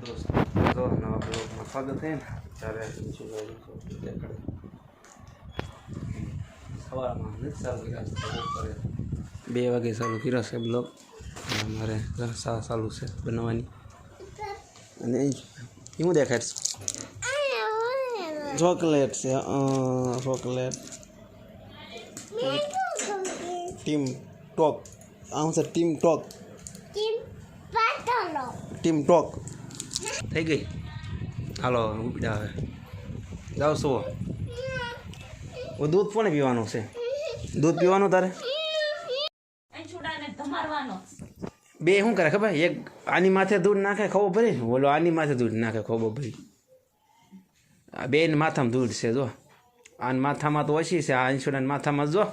દોસ્તો જો નવા બ્લોગમાં સ્વાગત છે ને ત્યારે અંશુભાઈ બે વાગે ચાલુ કર્યો છે બ્લોગ. મારે સા ચાલુ છે બનાવવાની અને શું દેખાય છે? ચોકલેટ છે ચોકલેટ. Team talk. આમ છે ટીમ ટોક. Team talk. થઈ ગઈ? હાલો ઉપડા હવે. જાઓ સુવો. દૂધ કોને પીવાનું છે? દૂધ પીવાનું તારે? બે શું કરે ખબર? એક આની માથે દૂધ નાખે ખબર ભરી ઓલો આની માથે દૂધ નાખે ખબર ભરી આ બે માથામાં દૂધ છે જો. આન માથામાં તો ઓછી છે આ ઇન્સ્યુરન્સ માથામાં જો.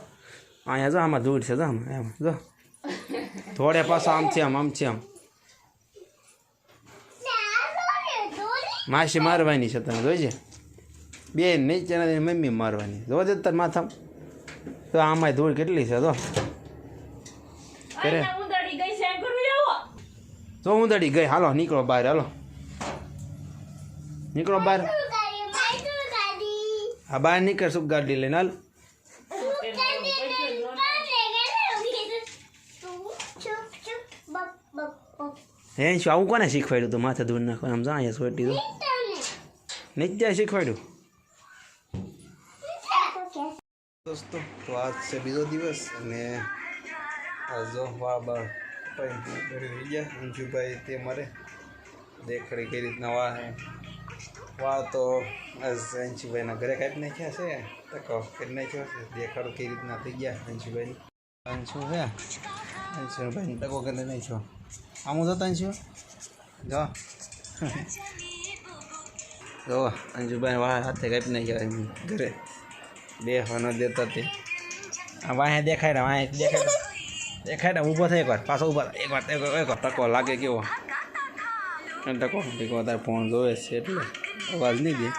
અહીંયા જો આમાં દૂધ છે જો આમાં એમ જો. થોડે પાછા આમ છે આમ આમ છે આમ. માસી મારવાની છે તમે જોઈજે બે નીચે મમ્મી મારવાની. જોજે તાર માથામાં. તો આમાંય ધૂળ કેટલી છે જો. કરે. આઈને ઉંદરડી ગઈ છે એમ કરવું આવો જો હું દડી ગઈ હાલો નીકળો બહાર હાલો નીકળો બહાર હા બહાર નીકળ શું ગાડી લઈને હાલ હે શું આવું કોને શીખવાડ્યું તું માથે ધૂળ નાખવાનું આમ જા અહીંયા સોટી દો નહીં ત્યાં શીખવાડ્યું દોસ્તો તો આજ છે બીજો દિવસ અને આ જો વાળ કરી ગયા, અંજુભાઈ તે મારે. દેખડી કઈ રીતના વાહ વાહ તો આજ અંશુભાઈના ઘરે કાઢી નાખ્યા છે, તકો કરી નાખ્યો છે. દેખાડો કઈ રીતના થઈ ગયા અંશુભાઈ અંશુ હે અંશુભાઈ ટકો કરી નાખ્યો. આમ જતો અંશુ જો. જો અંશુભાઈ વાહ હાથે કાપી નાખ્યા ઘરે. બેહવાનો દેતા તે. વાહે દેખાય રહ્યા વાહે દેખાય દેખાય ને ઊભો થાય એકવાર પાછો ઊભા થાય. એકવાર એકવાર એકવાર ટકો લાગે કેવો ટકો ટકો અત્યારે ફોન જોવે છે એટલે અવાજ નહીં દે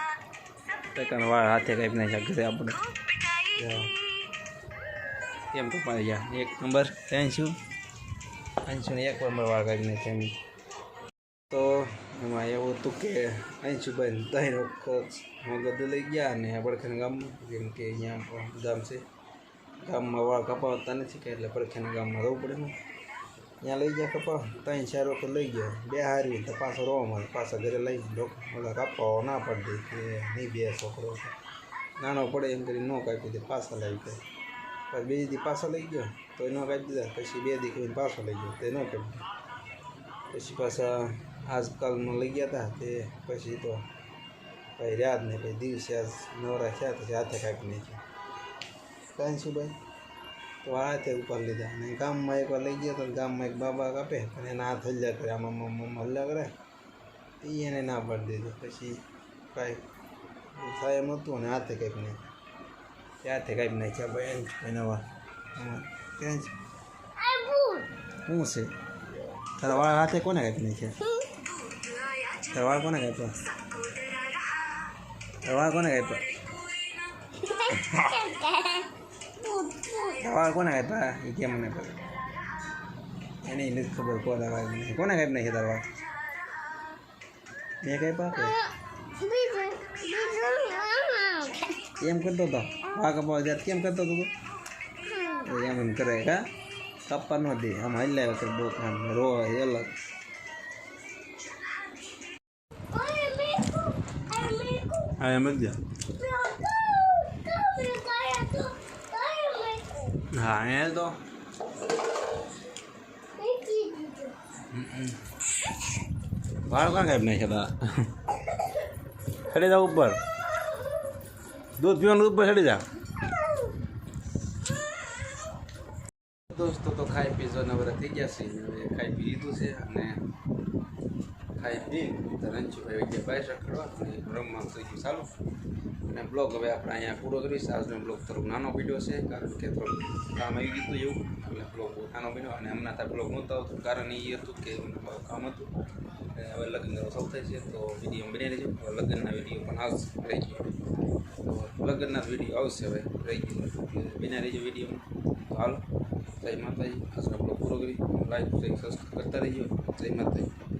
ટકાને વાળ હાથે કાપી નાખ્યા ઘરે આપણે એમ તો પાડી ગયા એક નંબર ત્રણશું ત્રણસો ને એક નંબર વાળ કાપી નહીં એમ તો એમાં એવું હતું કે અંશુભાઈ ત્રણ વખત મગદ લઈ ગયા અને પડખેના ગામમાં જેમ કે અહીંયા ગામ છે ગામમાં વાળ કપાવતા નથી કે એટલે પડખેના ગામમાં રહેવું પડે ને ત્યાં લઈ ગયા કપા ત્રણ ચાર વખત લઈ ગયા બે હારી તો પાછો રોવા મળે પાછા ઘરે લઈ લોકો ઓલા કાપવા ના પડી દે કે નહીં બે છોકરો છે. નાનો પડે એમ કરી ન કાપી દે પાછા લઈ ગયા પછી બીજી દી પાછા લઈ ગયો તો ન કાપી દીધા પછી બે દી કરીને પાછો લઈ ગયો તે ન કાપી દીધા પછી પાછા આજકાલમાં લઈ ગયા હતા તે પછી તો ભાઈ રહ્યા જ નહીં પછી દિવસે આજ નવરા થયા પછી હાથે કાપી નાખ્યા કાંઈ શું ભાઈ તો આ હાથે ઉપર લીધા અને ગામમાં એકવાર લઈ ગયા તો ગામમાં એક બાબા કાપે પણ એના હાથ હલ્યા કરે આમાં મમ્મા હલ્યા કરે એ એને ના પાડી દીધો પછી કાંઈ થાય એમ નહોતું અને હાથે કંઈક નહીં હાથે કાપી નાખ્યા ભાઈ એમ એના નવા ક્યાં છે શું છે તારા વાળ હાથે કોને કાપી નાખ્યા તારા વાળ કોને કાપ્યા તારા વાળ કોને કાપ્યા વાળ કોને કાપ્યા એ કેમ મને ખબર. એને નથી ખબર કો દવા કોને કાપી નાખ્યા દવા? મેં કાપ્યા કે એમ કરતો હતો વાળ કપાવા જાત કેમ કરતો હતો એમ એમ કરે કા કપ્પા ન દે. આમ હલ્યા વખત બહુ આમ રો અલગ. હા, એમ જ હા એ તો વાળ કાં કાપી નાખ્યા તા ચડી જાવ ઉપર. દૂધ પીવાનું ઉપર ચડી જા. દોસ્તો, તો ખાઈ પીશો જો, નવરા થઈ ગયા છે. હવે ખાઈ પી લીધું છે અને ખાઈ પી રંજુભાઈ ગયા બાય રખડવા અને રમવાનું થઈ ગયું. ચાલુ. અને બ્લોગ હવે આપણે અહીંયા પૂરો કરીશ. આજનો બ્લોગ થોડોક નાનો વીડિયો છે, કારણ કે થોડુંક કામ આવી ગયું હતું એવું. એટલે બ્લોગ નાનો બન્યો અને હમણાં ત્યાં બ્લોગ નહોતો આવતું. કારણ એ હતું કે કામ હતું. અને હવે લગ્ન સૌ થાય છે, તો વીડિયો બની રહેજો. હવે લગ્નના વીડિયો પણ આવશે રહી ગયો. તો લગ્નના વીડિયો આવશે હવે, રહી ગયો. બિના રહેજો વીડિયો તો હાલો. જય માતાજી. આજનો બ્લોગ પૂરો કરી. લાઈક સબસ્ક્રાઈબ કરતા રહીજો. જય માતાજી.